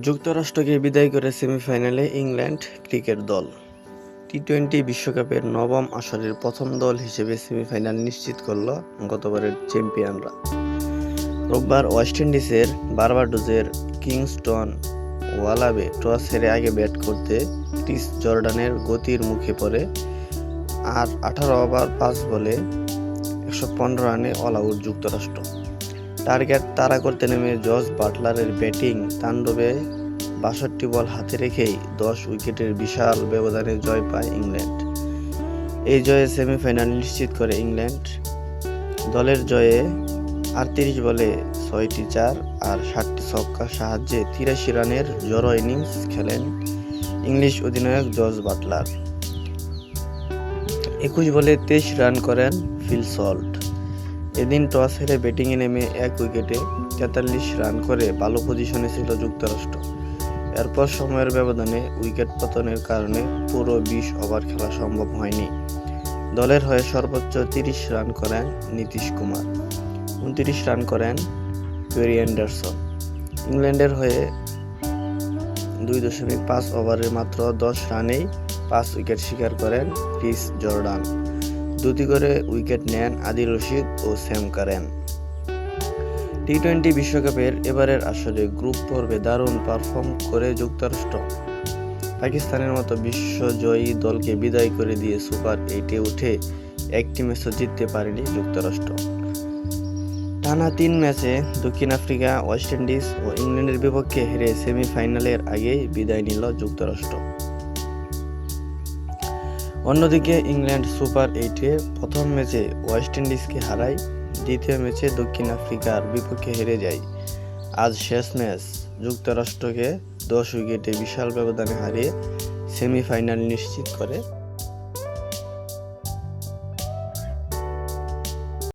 যুক্তরাষ্ট্রকে বিদায় করে সেমিফাইনালে ইংল্যান্ড ক্রিকেট দল। টি টোয়েন্টি বিশ্বকাপের নবম আসরের প্রথম দল হিসেবে সেমিফাইনাল নিশ্চিত করল গতবারের চ্যাম্পিয়নরা। রোববার ওয়েস্ট ইন্ডিজের বারবাডোজের কিংস্টন ওয়ালাবে টস হেরে আগে ব্যাট করতে ক্রিস জর্ডানের গতির মুখে পড়ে আর আঠারো ওভার পাঁচ বলে একশো পনেরো রানে অল আউট যুক্তরাষ্ট্র। টার্গেট তাড়া করতে নেমে জর্জ বাটলারের ব্যাটিং তাণ্ডবে বাষট্টি বল হাতে রেখেই দশ উইকেটের বিশাল ব্যবধানে জয় পায় ইংল্যান্ড। এই জয়ে সেমিফাইনাল নিশ্চিত করে ইংল্যান্ড। দলের জয়ে আটত্রিশ বলে ছয়টি চার আর ষাটটি ছক্কার সাহায্যে তিরাশি রানের জড়ো ইনিংস খেলেন ইংলিশ অধিনায়ক জর্জ বাটলার। একুশ বলে তেইশ রান করেন ফিল সল্ট। এদিন টস হেরে ব্যাটিংয়ে নেমে এক উইকেটে তেতাল্লিশ রান করে ভালো পজিশনে ছিল যুক্তরাষ্ট্র। এরপর সময়ের ব্যবধানে উইকেট পতনের কারণে পুরো বিশ ওভার খেলা সম্ভব হয়নি। দলের হয়ে সর্বোচ্চ তিরিশ রান করেন নীতিশ কুমার, উনত্রিশ রান করেন পেরি অ্যান্ডারসন। ইংল্যান্ডের হয়ে দুই দশমিক পাঁচ ওভারের মাত্র দশ রানেই পাঁচ উইকেট শিকার করেন ক্রিস জর্ডান। দুটি করে উইকেট নেন আদিল রশিদ ও স্যাম কারেন। টি টোয়েন্টি বিশ্বকাপের এবারের আসরে গ্রুপ পর্বে দারুণ পারফর্ম করে যুক্তরাষ্ট্র। পাকিস্তানের মতো বিশ্বজয়ী দলকে বিদায় করে দিয়ে সুপার এইটে উঠে একটি ম্যাচও জিততে পারেনি যুক্তরাষ্ট্র। টানা তিন ম্যাচে দক্ষিণ আফ্রিকা, ওয়েস্ট ইন্ডিজ ও ইংল্যান্ডের বিপক্ষে হেরে সেমিফাইনালের আগেই বিদায় নিল যুক্তরাষ্ট্র। অন্যদিকে ইংল্যান্ড সুপার এইটে প্রথম ম্যাচে ওয়েস্ট ইন্ডিজকে হারায়, দ্বিতীয় ম্যাচে দক্ষিণ আফ্রিকার বিপক্ষে হেরে যায়। আজ শেষ ম্যাচ, যুক্তরাষ্ট্রকে দশ উইকেটে বিশাল ব্যবধানে হারিয়ে সেমিফাইনাল নিশ্চিত করে।